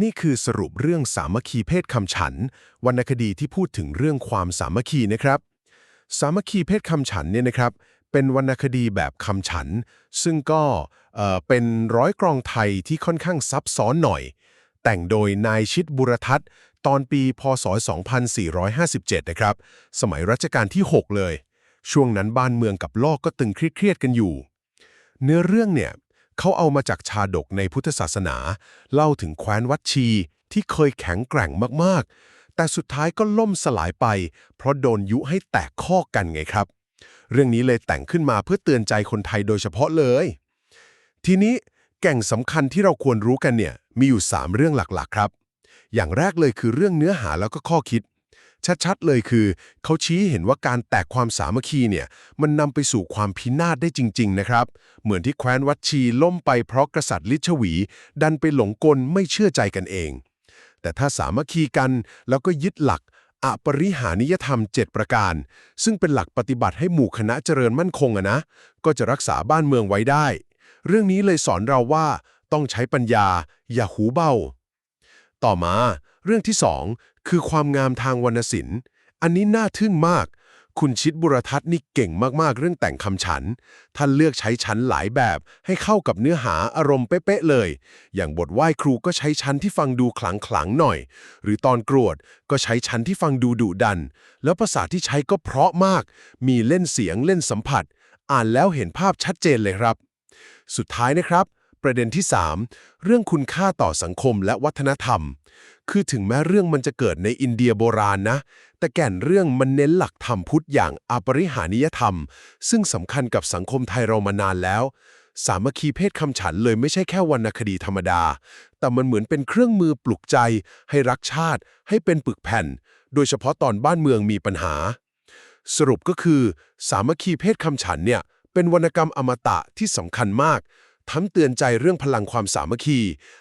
นี่คือสรุปเรื่องสามัคคีเพศคำฉัน วรรณคดีที่พูดถึงเรื่องความสามัคคีนะครับ สามัคคีเพศคำฉันเนี่ยนะครับ เป็นวรรณคดีแบบคำฉัน ซึ่งก็เอ่อเป็นร้อยกรองไทยที่ค่อนข้างซับซ้อนหน่อย แต่งโดยนายชิดบุรทัศน์ ตอนปีพศ 2457 นะครับ สมัยรัชกาลที่ 6 เลย ช่วงนั้นบ้านเมืองกับโลกก็ตึงเครียดกันอยู่ เนื้อเรื่องเนี่ย เขาเอามาจากชาดกในพุทธศาสนา เล่าถึงแคว้นวัดชี ที่เคยแข็งแกร่งมากๆ แต่สุดท้ายก็ล่มสลายไป เพราะโดนยุให้แตกข้อกันไงครับ เรื่องนี้เลยแต่งขึ้นมาเพื่อเตือนใจคนไทยโดยเฉพาะเลย ทีนี้แก่งสำคัญที่เราควรรู้กันเนี่ยมีอยู่ 3 เรื่องหลักๆ ครับ อย่างแรกเลยคือเรื่องเนื้อหาแล้วก็ข้อคิด ชัดๆเลยคือ เขาชี้เห็นว่าการแตกความสามัคคีเนี่ยมันนำไปสู่ความพินาศได้จริง ๆ นะครับ เหมือนที่แคว้นวัดชีล่มไปเพราะกษัตริย์ลิชวี ดันไปหลงกลไม่เชื่อใจกันเอง แต่ถ้าสามัคคีกันแล้วก็ยึดหลักอปริหานิยธรรม 7 ประการ ซึ่งเป็นหลักปฏิบัติให้หมู่คณะเจริญมั่นคงอะนะ ก็จะรักษาบ้านเมืองไว้ได้ เรื่องนี้เลยสอนเราว่าต้องใช้ปัญญา อย่าหูเบา ต่อมา เรื่องที่สองคือความงามทางวรรณศิลป์ อันนี้น่าทึ่งมาก คุณชิดบุรทัศน์นี่เก่งมากๆ เรื่องแต่งคำฉัน ท่านเลือกใช้ชั้นหลายแบบ ให้เข้ากับเนื้อหาอารมณ์เป๊ะๆเลย อย่างบทไหว้ครูก็ใช้ชั้นที่ฟังดูขลังๆหน่อย หรือตอนกรวดก็ใช้ชั้นที่ฟังดูดุดัน แล้วภาษาที่ใช้ก็เพราะมาก มีเล่นเสียงเล่นสัมผัส อ่านแล้วเห็นภาพชัดเจนเลยครับ สุดท้ายนะครับ ประเด็นที่ 3 เรื่องคุณค่าต่อสังคมและวัฒนธรรม คือถึงแม้เรื่องมันจะเกิดในอินเดียโบราณนะ แต่แก่นเรื่องมันเน้นหลักธรรมพุทธอย่างอปริหานิยธรรม ซึ่งสำคัญกับสังคมไทยเรามานานแล้ว สามัคคีเพศคำฉันเลยไม่ใช่แค่วรรณคดีธรรมดา แต่มันเหมือนเป็นเครื่องมือปลุกใจ ให้รักชาติ ให้เป็นปึกแผ่น โดยเฉพาะตอนบ้านเมืองมีปัญหา สรุปก็คือ สามัคคีเพศคำฉันเนี่ยเป็นวรรณกรรมอมตะที่สำคัญมาก ทั้งเตือนใจเรื่องพลังความสามัคคี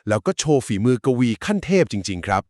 แล้วก็โชว์ฝีมือกวีขั้นเทพจริง ๆ ครับ